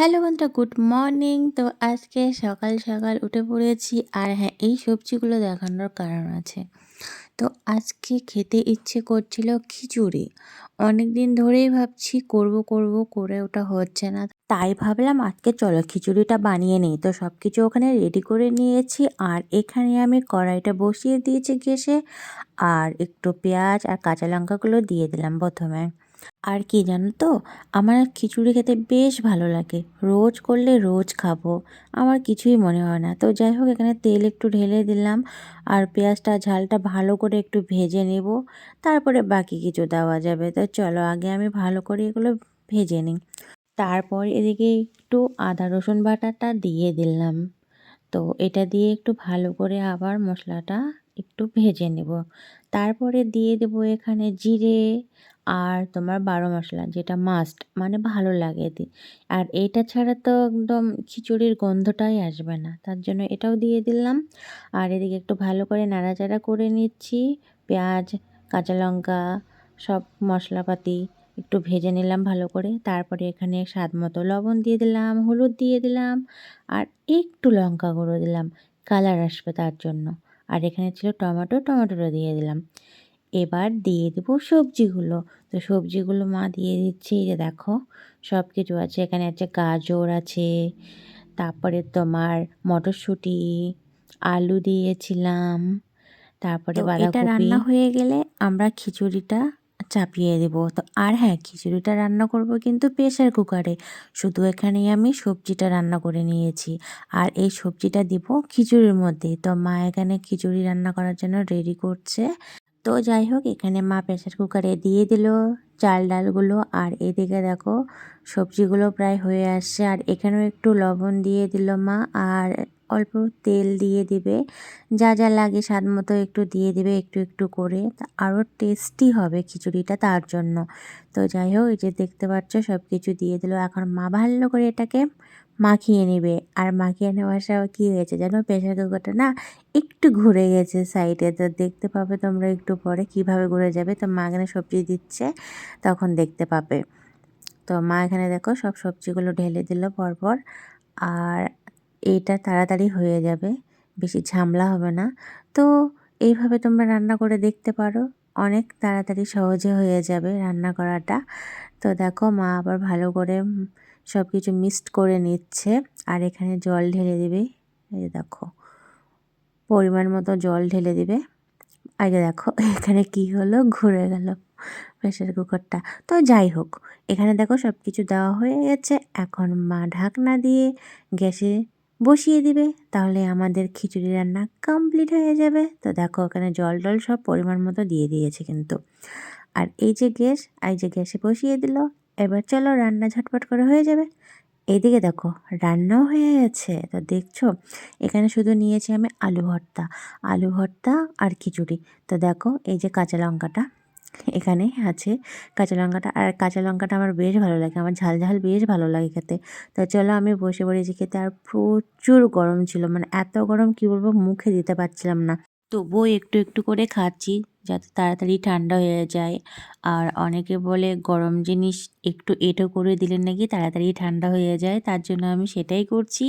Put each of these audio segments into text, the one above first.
Hello বন্ধুরা, good morning. তো আজকে সকাল সকাল উঠে পড়েছি আর হ্যাঁ এই সবজিগুলো দেখানোর কারণ আছে। তো আজকে খেতে ইচ্ছে করছিল খিচুড়ি। অনেক দিন ধরেই ভাবছি করব করব, করে ওটা হচ্ছে না। তাই ভাবলাম আজকে চলো খিচুড়িটা বানিয়ে নিই। তো সব কিছু ওখানে রেডি করে নিয়েছি আর এখানে আমি কড়াইটা বসিয়ে দিয়েছি গ্যাসে আর একটু পেঁয়াজ আর কাঁচা লঙ্কাগুলো দিয়ে দিলাম প্রথমে। আর কি জানো তো? আমার খিচুড়ি খেতে বেশ ভালো লাগে। রোজ করলে রোজ খাব। আমার কিছুই মনে হয় না। তো যাই হোক, এখানে তেল একটু ঢেলে দিলাম আর পেঁয়াজটা, ঝালটা ভালো করে একটু ভেজে নেব। তারপরে বাকি কিছু দেওয়া যাবে। তো চলো, আগে আমি ভালো করে এগুলো ভেজে নিই। তারপর এদিকে একটু আদা, রসুন বাটাটা দিয়ে দিলাম। তো এটা দিয়ে একটু ভালো করে আবার মশলাটা একটু ভেজে নেব। তারপরে দিয়ে দেব এখানে জিরে আর তোমার বারো মশলা, যেটা মাস্ট মানে ভালো লাগে দি আর এটা ছাড়া তো একদম খিচুড়ির গন্ধটাই আসবে না, তার জন্য এটাও দিয়ে দিলাম। আর এদিকে একটু ভালো করে নাড়াচাড়া করে নিচ্ছি। পেঁয়াজ, কাঁচা লঙ্কা, সব মশলাপাতি একটু ভেজে নিলাম ভালো করে। তারপরে এখানে স্বাদ মতো লবণ দিয়ে দিলাম, হলুদ দিয়ে দিলাম আর একটু লঙ্কা গুঁড়ো দিলাম। কালার আসবে তার জন্য। আর এখানে ছিল টমেটো টমেটোটা দিয়ে দিলাম। এবার দিয়ে দেবো সবজিগুলো। তো সবজিগুলো মা দিয়ে দিচ্ছে এই যে দেখো সব কিছু আছে। এখানে আছে গাজর আছে তারপরে তোমার মটরশুঁটি আলু দিয়েছিলাম তারপরে বাঁধাকপি। রান্না হয়ে গেলে আমরা খিচুড়িটা চাপিয়ে দেব। তো আর হ্যাঁ খিচুড়িটা রান্না করব কিন্তু প্রেশার কুকারে। শুধু এখানেই আমি সবজিটা রান্না করে নিয়েছি। আর এই সবজিটা দিব খিচুড়ির মধ্যে। তো মা এখানে খিচুড়ি রান্না করার জন্য রেডি করছে। তো যাই হোক, এখানে মা প্রেশার কুকারে দিয়ে দিল চাল ডালগুলো। আর এদিকে দেখো, সবজিগুলো প্রায় হয়ে আসছে। আর এখানেও একটু লবণ দিয়ে দিল মা। আর অল্প তেল দিয়ে দিবে। যা যা লাগে স্বাদ মতো একটু দিয়ে দিবে, একটু একটু করে। আরও টেস্টি হবে খিচুড়িটা তার জন্য। তো যাই হোক, এই যে দেখতে পাচ্ছ সব কিছু দিয়ে দিল। এখন মা ভালো করে এটাকে মাখিয়ে নেবে। আর মাখিয়ে নেওয়ার সময় কী হয়েছে যেন প্রেশার কুকারটা না একটু ঘুরে গেছে সাইডে। তো দেখতে পাবে তোমরা একটু পরে কীভাবে ঘুরে যাবে। তো মা এখানে সবজি দিচ্ছে, তখন দেখতে পাবে। তো মা এখানে দেখো সব সবজিগুলো ঢেলে দিল পরপর। আর এইটা তাড়াতাড়ি হয়ে যাবে, বেশি ঝামলা হবে না। তো এইভাবে তোমরা রান্না করে দেখতে পারো, অনেক তাড়াতাড়ি সহজে হয়ে যাবে রান্না করাটা। তো দেখো, মা আবার ভালো করে সব কিছু মিক্সড করে নিচ্ছে আর এখানে জল ঢেলে দিবে। এই দেখো, পরিমাণ মতো জল ঢেলে দিবে। আগে দেখো, এখানে কি হলো? ঘুরে গেল প্রেশার কুকারটা। তো যাই হোক, এখানে দেখো সব কিছু দেওয়া হয়ে গেছে। এখন মা ঢাকনা দিয়ে গ্যাসে বসিয়ে দিবে, তাহলে আমাদের খিচুড়ি রান্না কমপ্লিট হয়ে যাবে। তো দেখো এখানে জল টল সব পরিমাণ মতো দিয়ে দিয়েছে কিন্তু। আর এই যে গ্যাস, এই যে গ্যাসে বসিয়ে দিল, এবার চলো রান্না ঝটপট করে হয়ে যাবে। এইদিকে দেখো, রান্নাও হয়ে গেছে। তো দেখছ, এখানে শুধু নিয়েছি আমি আলু ভর্তা আলু ভর্তা আর খিচুড়ি। তো দেখো, এই যে কাঁচা লঙ্কাটা এখানে আছে কাঁচা লঙ্কাটা। আর কাঁচা লঙ্কাটা আমার বেশ ভালো লাগে, আমার ঝাল ঝাল বেশ ভালো লাগে খেতে। তো চলো আমি বসে পড়েছি খেতে, আর প্রচুর গরম ছিল মানে এত গরম কী বলব মুখে দিতে পারছিলাম না। তবুও একটু একটু করে খাচ্ছি, যাতে তাড়াতাড়ি ঠান্ডা হয়ে যায়। আর অনেকে বলে গরম জিনিস একটু এঁটো করে দিলে নাকি তাড়াতাড়ি ঠান্ডা হয়ে যায়, তার জন্য আমি সেটাই করছি।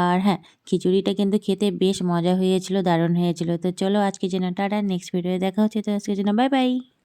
আর হ্যাঁ খিচুড়িটা কিন্তু খেতে বেশ মজা হয়েছিল, দারুণ হয়েছিল। তো চলো আজকে যেন টাটা নেক্সট ভিডিও দেখা হচ্ছে, তো আজকে যেন বাই বাই